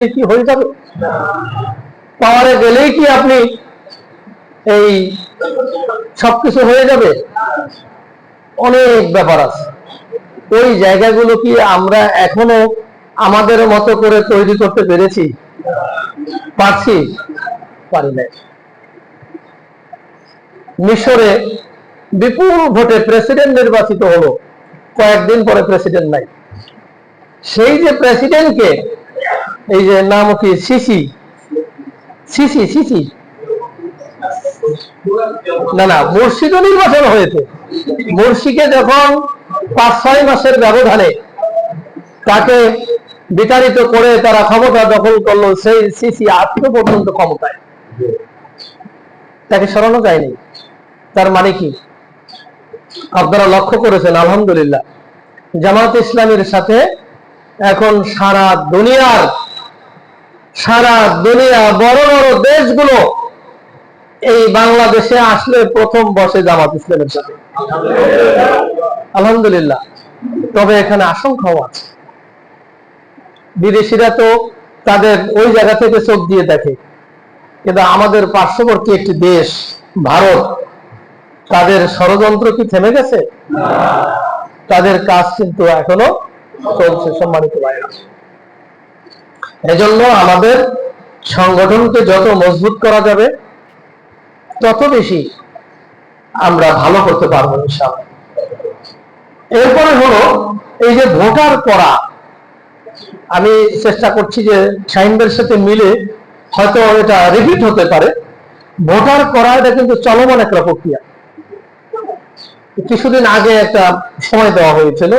কি হয়ে যাবে? পাওয়ারে গেলেই কি আপনি এই সবকিছু হয়ে যাবে? অনেক ব্যাপার আছে। ওই জায়গাগুলো কি আমরা এখনও আমাদের মতো করে তৈরি করতে পেরেছি? পারছি? পারি নাই। মিশরে বিপুল ভোটে প্রেসিডেন্ট নির্বাচিত হলো। কয়েকদিন পরে প্রেসিডেন্ট নাই। সেই যে প্রেসিডেন্টকে এই যে নাম কি? সিসি সিসি সিসি না না মুর্শিদও নির্বাচন হয়েছে। মুর্শিকে যখন পাঁচ, ছয় মাসের ব্যবধানে তাকে বিতাড়িত করে তারা ক্ষমতা দখল করল, সেই সিসি আজকে পর্যন্ত ক্ষমতায়। তাকে সরানো যায়নি। তার মানে কি? আপনারা লক্ষ্য করেছেন, আলহামদুলিল্লাহ। জামাত ইসলামের সাথে এখন সারা দুনিয়ার সারা দুনিয়া বড় বড় দেশগুলো এই বাংলাদেশে আসলে প্রথম বসে জামাত ইসলামের সাথে। আলহামদুলিল্লাহ। তবে এখানে আশঙ্কাও আছে। বিদেশিরা তো তাদের ওই জায়গা থেকে চোখ দিয়ে দেখে। কিন্তু আমাদের পার্শ্ববর্তী একটি দেশ, ভারত, তাদের ষড়যন্ত্র কি থেমে গেছে? তাদের কাজ কিন্তু এখনও চলছে সম্মানিত ভাইরা এজন্য আমাদের সংগঠনকে যত মজবুত করা যাবে, তত বেশি আমরা ভালো করতে পারব ইনশাআল্লাহ। এরপরে হলো এই যে ভোটার করা আমি চেষ্টা করছি যে সাইনদের সাথে মিলে হয়তো এটা রিপিট হতে পারে। ভোটার করা এটা কিন্তু চলমান একটা প্রক্রিয়া। কিছুদিন আগে একটা সময় দেওয়া হয়েছিল।